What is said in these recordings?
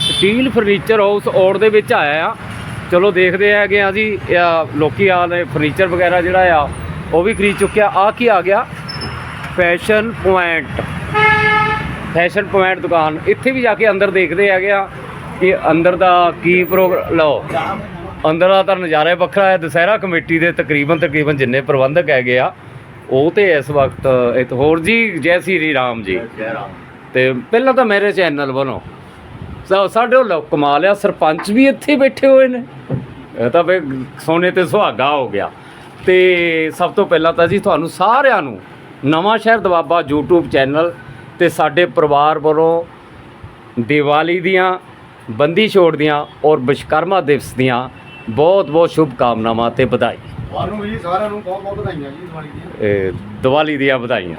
Steel furniture house ਔੜ ਦੇ ਵਿੱਚ ਆਇਆ ਆ। ਚਲੋ ਦੇਖਦੇ ਹੈਗੇ ਆ ਜੀ ਇਹ ਲੋਕੀ ਆ ਨੇ ਫਰਨੀਚਰ ਵਗੈਰਾ ਜਿਹੜਾ ਆ ਉਹ ਵੀ ਖਰੀਦ ਚੁੱਕਿਆ। ਆ ਕੀ ਆ ਗਿਆ? Fashion point. ਫੈਸ਼ਨ ਪੁਆਇੰਟ ਦੁਕਾਨ। ਇੱਥੇ ਵੀ ਜਾ ਕੇ ਅੰਦਰ ਦੇਖਦੇ ਹੈਗੇ ਆ ਕਿ ਅੰਦਰ ਦਾ ਕੀ ਪ੍ਰੋਗਰਾਮ ਲਓ ਅੰਦਰ ਦਾ ਤਾਂ ਨਜ਼ਾਰਾ ਵੱਖਰਾ ਹੈ। ਦੁਸਹਿਰਾ ਕਮੇਟੀ ਦੇ ਤਕਰੀਬਨ ਤਕਰੀਬਨ ਜਿੰਨੇ ਪ੍ਰਬੰਧਕ ਹੈਗੇ ਆ ਉਹ ਤੇ ਇਸ ਵਕਤ ਇਹ ਹੋਰ ਜੀ ਜੈ ਸ੍ਰੀ ਰਾਮ ਜੀ। ਤੇ ਪਹਿਲਾਂ ਤਾਂ ਮੇਰੇ ਚੈਨਲ ਸਾ- ਸਾਡੇ ਉਹ ਕਮਾਲ ਆ ਸਰਪੰਚ ਵੀ ਇੱਥੇ ਬੈਠੇ ਹੋਏ ਨੇ। ਇਹ ਤਾਂ ਫੇ ਸੋਨੇ ਤੇ ਸੁਹਾਗਾ ਹੋ ਗਿਆ। ਤੇ ਸਭ ਤੋਂ ਪਹਿਲਾਂ ਤਾਂ ਜੀ ਤੁਹਾਨੂੰ ਸਾਰਿਆਂ ਨੂੰ ਨਵਾਂ ਸ਼ਹਿਰ ਦਵਾਬਾ YouTube ਚੈਨਲ ਤੇ ਸਾਡੇ ਪਰਿਵਾਰ ਵੱਲੋਂ ਦੀਵਾਲੀ ਦੀਆਂ ਬੰਦੀ ਛੋੜ ਦੀਆਂ ਔਰ ਵਿਸ਼ਕਰਮਾ ਦਿਵਸ ਦੀਆਂ ਬਹੁਤ ਬਹੁਤ ਸ਼ੁਭ ਕਾਮਨਾਵਾਂ ਤੇ ਵਧਾਈ। ਤੁਹਾਨੂੰ ਵੀ ਸਾਰਿਆਂ ਨੂੰ ਬਹੁਤ ਬਹੁਤ ਵਧਾਈਆਂ ਜੀ ਦਿਵਾਲੀ ਦੀਆਂ। ਇਹ ਦੀਵਾਲੀ ਦੀਆਂ ਵਧਾਈਆਂ।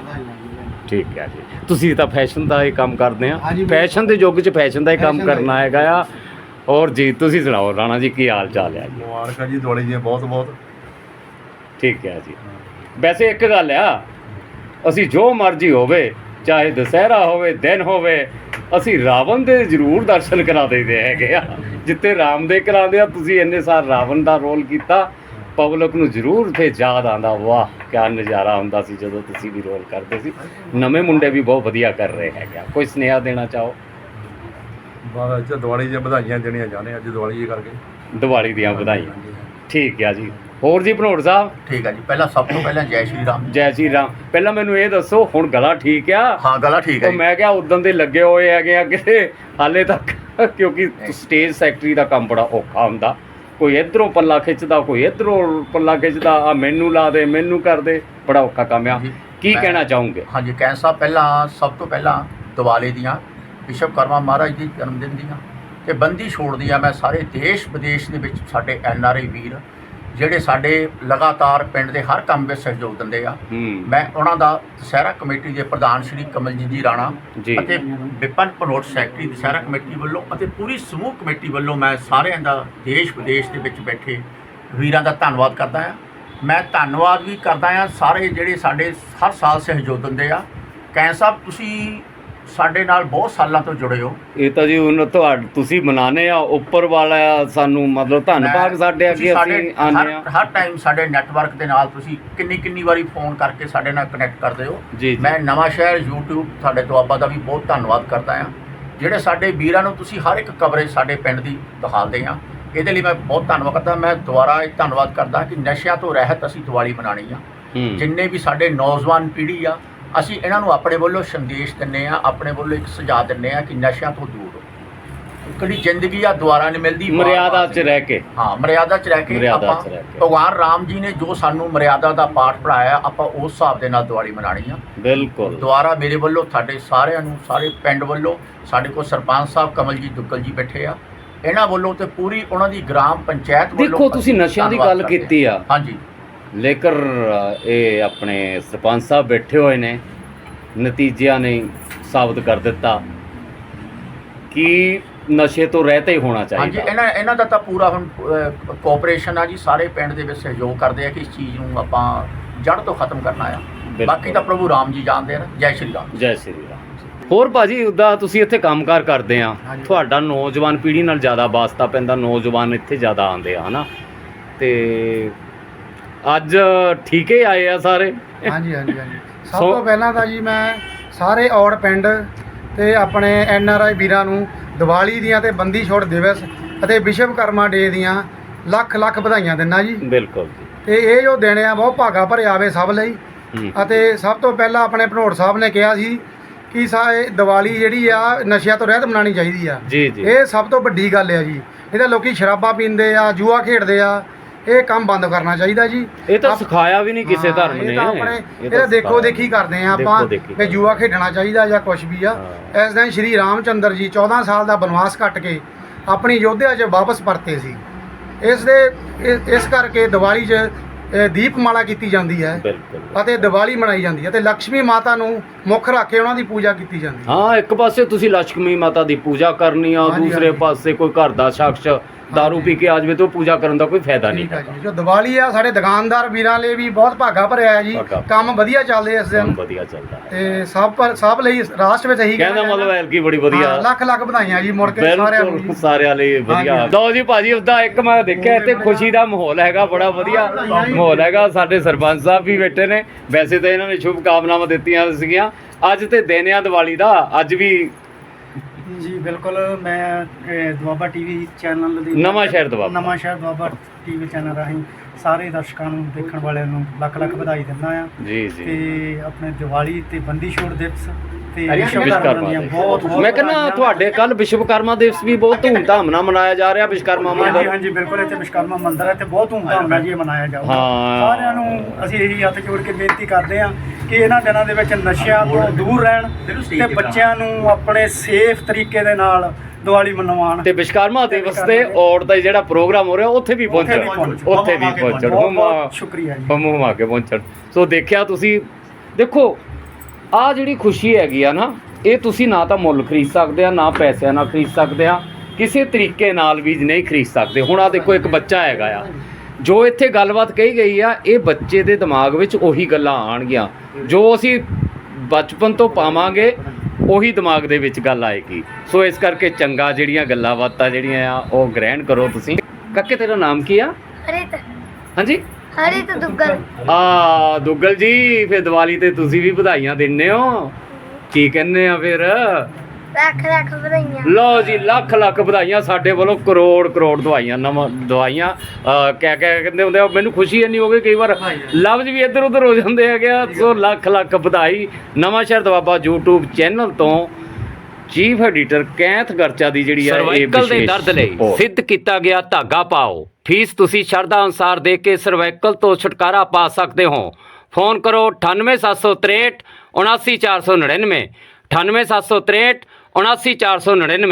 ਠੀਕ ਹੈ ਜੀ। ਤੁਸੀਂ ਤਾਂ ਫੈਸ਼ਨ ਦਾ ਹੀ ਕੰਮ ਕਰਦੇ ਆ। ਹਾਂਜੀ, ਫੈਸ਼ਨ ਦੇ ਯੁੱਗ 'ਚ ਫੈਸ਼ਨ ਦਾ ਹੀ ਕੰਮ Fashion ਦਾ ਹੀ। ਕਰਨਾ ਹੈਗਾ ਆ। ਔਰ ਜੀ ਤੁਸੀਂ ਸੁਣਾਓ ਰਾਣਾ ਜੀ ਕੀ ਹਾਲ ਚਾਲ ਹੈ ਜੀ? ਮੁਬਾਰਕਾਂ ਜੀ ਦਿਵਾਲੀ ਦੀਆਂ ਬਹੁਤ ਬਹੁਤ। ਠੀਕ ਹੈ ਜੀ। ਵੈਸੇ ਇੱਕ ਗੱਲ ਆ ਅਸੀਂ ਜੋ ਮਰਜ਼ੀ ਹੋਵੇ ਚਾਹੇ ਦੁਸਹਿਰਾ ਹੋਵੇ ਦਿਨ ਹੋਵੇ ਅਸੀਂ ਰਾਵਣ ਦੇ ਜ਼ਰੂਰ ਦਰਸ਼ਨ ਕਰਾ ਦੇਈਦੇ ਹੈਗੇ ਆ। ਜਿੱਤੇ ਰਾਮ ਦੇ ਕਰਾਉਂਦੇ ਆ ਤੁਸੀਂ ਇੰਨੇ ਸਾਲ ਰਾਵਣ ਦਾ ਰੋਲ ਕੀਤਾ ਪਬਲਿਕ ਨੂੰ ਜ਼ਰੂਰ ਤੇ ਯਾਦ ਆਂਦਾ ਵਾਹ ਕਿਆ ਨਜ਼ਾਰਾ ਹੁੰਦਾ ਸੀ ਜਦੋਂ ਤੁਸੀਂ ਵੀ ਰੋਲ ਕਰਦੇ ਸੀ। ਨਵੇਂ ਮੁੰਡੇ ਵੀ ਬਹੁਤ ਵਧੀਆ ਕਰ ਰਹੇ ਹੈਗੇ ਆ। ਕੋਈ ਸੁਨੇਹਾ ਦੇਣਾ ਚਾਹੋ? ਬਾਅਦ ਚ ਦਿਵਾਲੀ ਦੀਆਂ ਵਧਾਈਆਂ ਦੇਣੀਆਂ ਚਾਹੁੰਦੇ ਅੱਜ ਦਿਵਾਲੀ ਇਹ ਕਰਕੇ। ਦੀਵਾਲੀ ਦੀਆਂ ਵਧਾਈਆਂ। ਠੀਕ ਹੈ ਜੀ। ਹੋਰ ਜੀ ਭਨੋੜ ਸਾਹਿਬ? ਠੀਕ ਹੈ ਜੀ। ਪਹਿਲਾਂ ਸਭ ਤੋਂ ਪਹਿਲਾਂ ਜੈ ਸ਼੍ਰੀ ਰਾਮ ਜੈ। ਸ਼੍ਰੀ ਰਾਮ। ਪਹਿਲਾਂ ਮੈਨੂੰ ਇਹ ਦੱਸੋ ਹੁਣ ਗਲਾ ਠੀਕ ਆ? ਹਾਂ ਗਲਾ ਠੀਕ ਹੈ ਉਹ ਜੀ। ਮੈਂ ਕਿਹਾ ਉਦੋਂ ਦੇ ਲੱਗੇ ਹੋਏ ਹੈਗੇ ਆ ਕਿਤੇ ਹਾਲੇ ਤੱਕ ਕਿਉਂਕਿ ਸਟੇਜ ਸੈਕਟਰੀ ਦਾ ਕੰਮ ਬੜਾ ਔਖਾ ਹੁੰਦਾ। ਕੋਈ ਇਧਰੋਂ ਪੱਲਾ ਖਿੱਚਦਾ ਕੋਈ ਇਧਰੋਂ ਪੱਲਾ ਖਿੱਚਦਾ ਆ ਮੈਨੂੰ ਲਾ ਦੇ ਮੈਨੂੰ ਕਰ ਦੇ ਬੜਾ ਔਖਾ ਕੰਮ ਆ। ਕੀ ਕਹਿਣਾ ਚਾਹੋਗੇ? ਹਾਂਜੀ ਕੈਂ ਸਾਹਿਬ ਪਹਿਲਾਂ ਸਭ ਤੋਂ ਪਹਿਲਾਂ ਦਿਵਾਲੀ ਦੀਆਂ ਵਿਸ਼ਵਕਰਮਾ ਮਹਾਰਾਜ ਦੀ ਜਨਮ ਦਿਨ ਦੀਆਂ ਤੇ ਬੰਦੀ ਛੋੜ ਦੀਆਂ ਮੈਂ ਸਾਰੇ ਦੇਸ਼ ਵਿਦੇਸ਼ ਦੇ ਵਿੱਚ ਸਾਡੇ ਐਨ ਆਰ ਆਈ ਵੀਰ ਜਿਹੜੇ ਸਾਡੇ ਲਗਾਤਾਰ ਪਿੰਡ ਦੇ ਹਰ ਕੰਮ ਵਿੱਚ ਸਹਿਯੋਗ ਦਿੰਦੇ ਆ। ਮੈਂ ਉਹਨਾਂ ਦਾ ਦੁਸਹਿਰਾ ਕਮੇਟੀ ਦੇ ਪ੍ਰਧਾਨ ਸ਼੍ਰੀ ਕਮਲਜੀਤ ਜੀ ਰਾਣਾ। ਅਤੇ ਵਿਪਨ ਭਨੋਟ ਸੈਕਟਰੀ ਦੁਸਹਿਰਾ ਕਮੇਟੀ ਵੱਲੋਂ ਅਤੇ ਪੂਰੀ ਸਮੂਹ ਕਮੇਟੀ ਵੱਲੋਂ ਮੈਂ ਸਾਰਿਆਂ ਦਾ ਦੇਸ਼ ਵਿਦੇਸ਼ ਦੇ ਵਿੱਚ ਬੈਠੇ ਵੀਰਾਂ ਦਾ ਧੰਨਵਾਦ ਕਰਦਾ ਹਾਂ। ਮੈਂ ਧੰਨਵਾਦ ਵੀ ਕਰਦਾ ਹਾਂ। ਸਾਰੇ ਜਿਹੜੇ ਸਾਡੇ ਹਰ ਸਾਲ ਸਹਿਯੋਗ ਦਿੰਦੇ ਆ। ਕੈਂ ਸਾਹਿਬ ਤੁਸੀਂ ਸਾਡੇ ਨਾਲ ਬਹੁਤ ਸਾਲਾਂ ਤੋਂ ਜੁੜੇ ਹੋ। ਇਹ ਤਾਂ ਜੀ ਹੁਣ ਤੁਹਾਡ ਤੁਸੀਂ ਮਨਾਨੇ ਆ ਉੱਪਰ ਵਾਲਾ ਸਾਨੂੰ ਮਤਲਬ ਧੰਨਵਾਦ ਸਾਡੇ ਅੱਗੇ ਅਸੀਂ ਆਨੇ ਆ। ਹਰ- ਟਾਈਮ ਸਾਡੇ ਨੈਟਵਰਕ ਦੇ ਨਾਲ ਤੁਸੀਂ ਕਿੰਨੀ ਕਿੰਨੀ ਵਾਰੀ ਫੋਨ ਕਰਕੇ ਸਾਡੇ ਨਾਲ ਕਨੈਕਟ ਕਰਦੇ ਹੋ। ਮੈਂ ਨਵਾਂ ਸ਼ਹਿਰ YouTube ਤੁਹਾਡੇ ਦੁਆਬਾ ਦਾ ਵੀ ਬਹੁਤ ਧੰਨਵਾਦ ਕਰਦਾ ਹਾਂ। ਜਿਹੜੇ ਸਾਡੇ ਵੀਰਾਂ ਨੂੰ ਤੁਸੀਂ ਹਰ ਇੱਕ ਕਵਰੇਜ ਸਾਡੇ ਪਿੰਡ ਦੀ ਦਿਖਾਉਂਦੇ ਆ ਇਹਦੇ ਲਈ ਮੈਂ ਬਹੁਤ ਧੰਨਵਾਦ ਕਰਦਾ। ਮੈਂ ਦੁਬਾਰਾ ਇਹ ਧੰਨਵਾਦ ਕਰਦਾ ਕਿ ਨਸ਼ਿਆਂ ਤੋਂ ਰਹਿਤ ਅਸੀਂ ਦੀਵਾਲੀ ਮਨਾਣੀ ਆ। ਜਿੰਨੇ ਵੀ ਸਾਡੇ ਨੌਜਵਾਨ ਪੀੜ੍ਹੀ ਆ ਅਸੀਂ ਇਹਨਾਂ ਨੂੰ ਆਪਣੇ ਵੱਲੋਂ ਸੰਦੇਸ਼ ਦਿੰਨੇ ਆ ਆਪਣੇ ਵੱਲੋਂ ਇੱਕ ਸੁਝਾਅ ਦਿੰਨੇ ਆ ਕਿ ਨਸ਼ਿਆਂ ਤੋਂ ਦੂਰ ਰਹੋ। ਕਿਹੜੀ ਜ਼ਿੰਦਗੀ ਆ ਦੁਬਾਰਾ ਨਹੀਂ ਮਿਲਦੀ ਮਰਿਆਦਾ 'ਚ ਰਹਿ ਕੇ। ਹਾਂ ਮਰਿਆਦਾ 'ਚ ਰਹਿ ਕੇ ਆਪਾਂ। ਭਗਵਾਨ ਰਾਮ ਜੀ ਨੇ ਜੋ ਸਾਨੂੰ ਮਰਿਆਦਾ ਦਾ ਪਾਠ ਪੜਾਇਆ ਆਪਾਂ ਉਸ ਹਿਸਾਬ ਦੇ ਨਾਲ ਦੀਵਾਲੀ ਮਨਾਣੀ ਆ। ਬਿਲਕੁਲ। ਦੁਆਰਾ ਮੇਰੇ ਵੱਲੋਂ ਤੁਹਾਡੇ ਸਾਰਿਆਂ ਨੂੰ ਸਾਰੇ ਪਿੰਡ ਵੱਲੋਂ ਸਾਡੇ ਕੋਲ ਸਰਪੰਚ ਸਾਹਿਬ ਕਮਲਜੀਤ ਦੁੱਗਲ ਜੀ ਬੈਠੇ ਆ। ਇਹਨਾਂ ਵੱਲੋਂ ਤੇ ਪੂਰੀ ਉਹਨਾਂ ਦੀ ਗ੍ਰਾਮ ਪੰਚਾਇਤ ਵੱਲੋਂ ਦੇਖੋ ਤੁਸੀਂ ਨਸ਼ਿਆਂ ਦੀ ਗੱਲ ਕੀਤੀ ਆ। ਹਾਂ। ਹਾਂਜੀ। ਲੇਕਰ ਇਹ ਆਪਣੇ ਸਰਪੰਚ ਸਾਹਿਬ ਬੈਠੇ ਹੋਏ ਨੇ ਨਤੀਜਿਆਂ ਨੇ ਸਾਬਤ ਕਰ ਦਿੱਤਾ ਕਿ ਨਸ਼ੇ ਤੋਂ ਰਹਿਤ ਹੀ ਹੋਣਾ ਹਾਂਜੀ ਚਾਹੀਦਾ ਇਹਨਾਂ ਇਹਨਾਂ ਦਾ ਤਾਂ ਪੂਰਾ ਹੁਣ ਕੋਆਪਰੇਸ਼ਨ ਆ ਜੀ ਸਾਰੇ ਪਿੰਡ ਦੇ ਵਿੱਚ ਸਹਿਯੋਗ ਕਰਦੇ ਆ ਕਿ ਇਸ ਚੀਜ਼ ਨੂੰ ਆਪਾਂ ਜੜ ਤੋਂ ਖਤਮ ਕਰਨਾ ਆ। ਬਾਕੀ ਤਾਂ ਪ੍ਰਭੂ ਰਾਮ ਜੀ ਜਾਣਦੇ ਆ ਜੈ ਸ਼੍ਰੀ ਰਾਮ ਜੈ। ਸ਼੍ਰੀ ਰਾਮ ਹੋਰ ਭਾਜੀ ਉਦਾਂ ਤੁਸੀਂ ਇੱਥੇ ਕੰਮਕਾਰ ਕਰਦੇ ਆ। ਹਾਂਜੀ। ਤੁਹਾਡਾ ਨੌਜਵਾਨ ਪੀੜ੍ਹੀ ਨਾਲ ਜ਼ਿਆਦਾ ਵਾਸਤਾ ਪੈਂਦਾ ਨੌਜਵਾਨ ਇੱਥੇ ਜ਼ਿਆਦਾ ਆਉਂਦੇ ਆ ਹਨਾ? ਤੇ ਅੱਜ ਠੀਕ ਹੀ ਆਏ ਆ ਸਾਰੇ। ਹਾਂਜੀ ਹਾਂਜੀ ਹਾਂਜੀ। ਸਭ ਸੋ- ਤੋਂ ਪਹਿਲਾਂ ਤਾਂ ਜੀ ਮੈਂ ਸਾਰੇ ਔੜ ਪਿੰਡ ਤੇ ਆਪਣੇ ਐਨ ਆਰ ਆਈ ਵੀਰਾਂ ਨੂੰ ਦੀਵਾਲੀ ਦੀਆਂ ਤੇ ਬੰਦੀ ਛੋੜ ਦਿਵਸ ਅਤੇ ਵਿਸ਼ਵਕਰਮਾ ਡੇ ਦੀਆਂ ਲੱਖ ਲੱਖ ਵਧਾਈਆਂ ਦਿੰਦਾ ਜੀ। ਬਿਲਕੁਲ ਜੀ। ਤੇ ਇਹ ਜੋ ਦਿਨ ਆ ਬਹੁਤ ਭਾਗਾ ਭਰਿਆ ਆਵੇ ਸਭ ਲਈ। ਹੂੰ। ਅਤੇ ਸਭ ਤੋਂ ਪਹਿਲਾਂ ਆਪਣੇ ਭਨੋੜ ਸਾਹਿਬ ਨੇ ਕਿਹਾ ਸੀ ਕਿ ਸਾ ਇਹ ਦੀਵਾਲੀ ਜਿਹੜੀ ਆ ਨਸ਼ਿਆਂ ਤੋਂ ਰਹਿਤ ਮਨਾਉਣੀ ਚਾਹੀਦੀ ਆ। ਜੀ ਜੀ। ਇਹ ਸਭ ਤੋਂ ਵੱਡੀ ਗੱਲ ਆ ਜੀ। ਇਹਦੇ ਲੋਕੀ ਸ਼ਰਾਬਾਂ ਪੀਂਦੇ ਆ ਜੂਆ ਖੇਡਦੇ ਆ। ਇਹ ਕੰਮ ਬੰਦ ਕਰਨਾ ਚਾਹੀਦਾ ਜੀ। ਇਹ ਤਾਂ ਸਿਖਾਇਆ ਵੀ ਨਹੀਂ ਕਿਸੇ ਧਰਮ ਨੇ। ਆਪਣੇ ਇਹ ਦੇਖੋ ਦੇਖੀ ਕਰਦੇ ਆ ਆਪਾਂ ਕਿ ਜੂਆ ਖੇਡਣਾ ਚਾਹੀਦਾ ਜਾਂ ਕੁਝ ਵੀ ਆ। ਇਸ ਦਿਨ ਸ਼੍ਰੀ ਰਾਮਚੰਦਰ ਜੀ 14 ਸਾਲ ਦਾ ਬਨਵਾਸ ਕੱਟ ਕੇ ਆਪਣੀ ਯੋਧਿਆ 'ਚ ਵਾਪਸ ਪਰਤੇ ਸੀ। ਇਸ ਦੇ ਇਸ ਕਰਕੇ ਦੀਵਾਲੀ 'ਚ ਦੀਪਮਾਲਾ ਕੀਤੀ ਜਾਂਦੀ ਹੈ ਅਤੇ ਦੀਵਾਲੀ ਮਨਾਈ ਜਾਂਦੀ ਹੈ ਤੇ ਲక్ష్ਮੀ ਮਾਤਾ ਨੂੰ ਮੁੱਖ ਰੱਖ ਕੇ ਉਹਨਾਂ ਦੀ ਪੂਜਾ ਕੀਤੀ ਜਾਂਦੀ ਹੈ। ਹਾਂ ਇੱਕ ਪਾਸੇ ਤੁਸੀਂ ਲక్ష్ਮੀ ਮਾਤਾ ਦੀ ਪੂਜਾ ਕਰਨੀ ਆ ਦੂਸਰੇ ਪਾਸੇ ਕੋਈ ਘਰ ਦਾ ਸ਼ਖਸ दारू ਪੀ ਕੇ ਆ ਜਾਵੇ ਤਾਂ ਪੂਜਾ ਕਰਨ ਦਾ ਕੋਈ ਫਾਇਦਾ ਨਹੀਂ ਠੀਕ ਹੈ ਜੀ ਜੋ ਦੀਵਾਲੀ ਆ ਸਾਡੇ ਦੁਕਾਨਦਾਰ ਵੀਰਾਂ ਲਈ ਵੀ ਬਹੁਤ ਭਾਗਾ ਭਰਿਆ ਹੈ ਜੀ ਭਾਗਾ। ਕੰਮ ਵਧੀਆ ਚੱਲਦੇ ਇਸ ਦਿਨ ਵਧੀਆ ਚੱਲਦਾ ਤੇ ਸਭ ਪਰ ਸਭ ਲਈ ਰਾਸ਼ਟਰ ਵਿੱਚ ਇਹੀ ਕਹਿੰਦਾ ਕਹਿਣਾ ਮਤਲਬ ਐਲਕੀ ਬੜੀ ਹਾਂ, ਵਧੀਆ ਲੱਖ ਲੱਖ ਵਧਾਈਆਂ ਜੀ ਮੁੜ ਕੇ ਸਾਰਿਆਂ ਨੂੰ ਬਿਲਕੁਲ ਜੀ। ਸਾਰਿਆਂ ਲਈ ਵਧੀਆ ਹਾਂਜੀ। ਲਓ ਜੀ ਭਾਜੀ ਉਦਾਂ ਇੱਕ ਮੈਂ ਦੇਖਿਆ ਇੱਥੇ ਖੁਸ਼ੀ ਦਾ ਮਾਹੌਲ ਹੈਗਾ ਬੜਾ ਵਧੀਆ ਮਾਹੌਲ ਹੈਗਾ ਸਾਡੇ ਸਰਪੰਚ ਸਾਹਿਬ ਵੀ ਬੈਠੇ ਨੇ ਵੈਸੇ ਤਾਂ ਇਹਨਾਂ ਨੇ ਸ਼ੁਭ ਕਾਮਨਾਵਾਂ ਦਿੱਤੀਆਂ ਸੀਗੀਆਂ। ਅੱਜ ਤੇ ਦਿਨ ਆ ਦੀਵਾਲੀ ਦਾ। ਅੱਜ ਵੀ ਜੀ ਬਿਲਕੁਲ ਮੈਂ ਅਹ, ਦੁਆਬਾ ਟੀਵੀ ਚੈਨਲ ਦੀ ਨਵਾਂ ਸ਼ਹਿਰ ਦੁਆਬਾ। ਨਵਾਂ ਸ਼ਹਿਰ ਦੁਆਬਾ ਟੀਵੀ ਚੈਨਲ ਰਾਹੀਂ ਸਾਰੇ ਦਰਸ਼ਕਾਂ ਨੂੰ ਦੇਖਣ ਵਾਲਿਆਂ ਨੂੰ ਲੱਖ ਲੱਖ ਵਧਾਈ ਦਿੰਦਾ ਆ ਜੀ ਜੀ ਤੇ ਆਪਣੇ ਦੀਵਾਲੀ ਤੇ ਬੰਦੀ ਛੋੜ ਦਿਵਸ ਵਿਸ਼ਵਕਰਮਾ। ਬਹੁਤ ਮੈਂ ਕਹਿੰਦਾ। ਤੁਹਾਡੇ ਕੱਲ ਵਿਸ਼ਵਕਰਮਾ ਦਿਵਸ ਵੀ ਬਹੁਤ ਧੂਮਧਾਮ ਨਾਲ ਮਨਾਇਆ ਜਾ ਰਿਹਾ ਵਿਸ਼ਵਕਰਮਾ ਹਾਂਜੀ ਮੰਦਿਰ ਹਾਂਜੀ ਬਿਲਕੁਲ ਇੱਥੇ ਵਿਸ਼ਵਕਰਮਾ ਮੰਦਿਰ ਹੈ ਤੇ ਬਹੁਤ ਧੂਮਧਾਮ ਨਾਲ ਜੀ ਇਹ ਮਨਾਇਆ ਜਾਊਗਾ ਹਾਂ। ਸਾਰਿਆਂ ਨੂੰ ਅਸੀਂ ਇਹੀ ਹੱਥ ਜੋੜ ਕੇ ਬੇਨਤੀ ਕਰਦੇ ਹਾਂ ਕਿ ਇਹਨਾਂ ਦਿਨਾਂ ਦੇ ਵਿੱਚ ਨਸ਼ਿਆਂ ਤੋਂ ਦੂਰ ਰਹਿਣ ਤੇ ਬੱਚਿਆਂ ਨੂੰ ਆਪਣੇ ਸੇਫ ਤਰੀਕੇ ਦੇ ਨਾਲ ਦੀਵਾਲੀ ਮਨਾਉਣ ਤੇ ਵਿਸ਼ਵਕਰਮਾ ਦਿਵਸ ਤੇ ਔੜ ਦਾ ਜਿਹੜਾ ਪ੍ਰੋਗਰਾਮ ਹੋ ਰਿਹਾ ਉੱਥੇ ਵੀ ਪਹੁੰਚਣ ਪਹੁੰਚਣ। ਉੱਥੇ ਵੀ ਪਹੁੰਚਣ ਬਹੁਤ ਹੁਮਾ ਬਹੁਤ ਸ਼ੁਕਰੀਆ ਜੀ ਬੰਮੂ ਹੁਮਾ ਕੇ ਪਹੁੰਚਣ ਸੋ ਦੇਖਿਆ ਤੁਸੀਂ ਦੇਖੋ ਆ ਜਿਹੜੀ ਖੁਸ਼ੀ ਹੈਗੀ ਆ ਨਾ ਇਹ ਤੁਸੀਂ ਨਾ ਤਾਂ ਮੁੱਲ ਖਰੀਦ ਸਕਦੇ ਆ ਨਾ ਪੈਸਿਆਂ ਨਾਲ ਖਰੀਦ ਸਕਦੇ ਆ ਕਿਸੇ ਤਰੀਕੇ ਨਾਲ ਵੀ ਨਹੀਂ ਖਰੀਦ ਸਕਦੇ। ਹੁਣ ਆ ਦੇਖੋ ਇੱਕ ਬੱਚਾ ਹੈਗਾ ਆ। ਜੋ ਇੱਥੇ ਗੱਲਬਾਤ ਕਹੀ ਗਈ ਆ ਇਹ ਬੱਚੇ ਦੇ ਦਿਮਾਗ ਵਿੱਚ ਉਹੀ ਗੱਲਾਂ ਆਣਗੀਆਂ ਜੋ ਅਸੀਂ ਬਚਪਨ ਤੋਂ ਪਾਵਾਂਗੇ ਉਹੀ ਦਿਮਾਗ ਦੇ ਵਿੱਚ ਗੱਲ ਆਏਗੀ। ਸੋ ਇਸ ਕਰਕੇ ਚੰਗਾ ਜਿਹੜੀਆਂ ਗੱਲਾਂ ਬਾਤਾਂ ਜਿਹੜੀਆਂ ਆ ਉਹ ਗ੍ਰਹਿਣ ਕਰੋ ਤੁਸੀਂ। ਕੱਕੇ ਤੇਰਾ ਨਾਮ ਕੀ ਆ? ਹਰਿਤ ਹਾਂਜੀ? ਹਰਿਤ ਦੁੱਗਲ। ਆ ਦੁੱਗਲ ਜੀ ਫਿਰ ਦੀਵਾਲੀ ਤੇ ਤੁਸੀਂ ਵੀ ਵਧਾਈਆਂ ਦਿੰਨੇ ਹੋ। ਕੀ ਕਹਿੰਦੇ ਆ ਫਿਰ? ਲੱਖ ਲੱਖ ਵਧਾਈਆਂ। ਲਓ ਜੀ ਲੱਖ ਲੱਖ ਵਧਾਈਆਂ ਸਾਡੇ ਵੱਲੋਂ ਕਰੋੜ ਕਰੋੜ ਦਵਾਈਆਂ ਨਵਾਂ ਦਵਾਈਆਂ। ਕਹਿ ਕਹਿ ਕਹਿੰਦੇ ਹੁੰਦੇ ਆ ਮੈਨੂੰ ਖੁਸ਼ੀ ਇੰਨੀ ਹੋ ਗਈ ਕਈ ਵਾਰ ਲਫ਼ਜ਼ ਵੀ ਇੱਧਰ ਉੱਧਰ ਹੋ ਜਾਂਦੇ ਹੈਗੇ ਆ। ਸੋ ਲੱਖ ਲੱਖ ਵਧਾਈ। ਨਵਾਂ ਸ਼ਹਿਰ ਦਵਾਬਾ YouTube ਚੈਨਲ ਤੋਂ ਚੀਫ ਐਡੀਟਰ ਕੈਂਥ ਗਰਚਾ ਦੀ ਜਿਹੜੀ ਹੈ ਇਹ ਸਰਵਾਈਕਲ ਦੇ ਦਰਦ ਲਈ ਰਿਪੋਰਟ। ਸਿੱਧ ਕੀਤਾ ਗਿਆ ਧਾਗਾ ਪਾਓ। ਫੀਸ ਤੁਸੀਂ ਸ਼ਰਧਾ ਅਨੁਸਾਰ ਦੇ ਕੇ ਸਰਵਾਈਕਲ ਤੋਂ ਛੁਟਕਾਰਾ ਪਾ ਸਕਦੇ ਹੋ। ਫੋਨ ਕਰੋ 98763 79499 98763 79499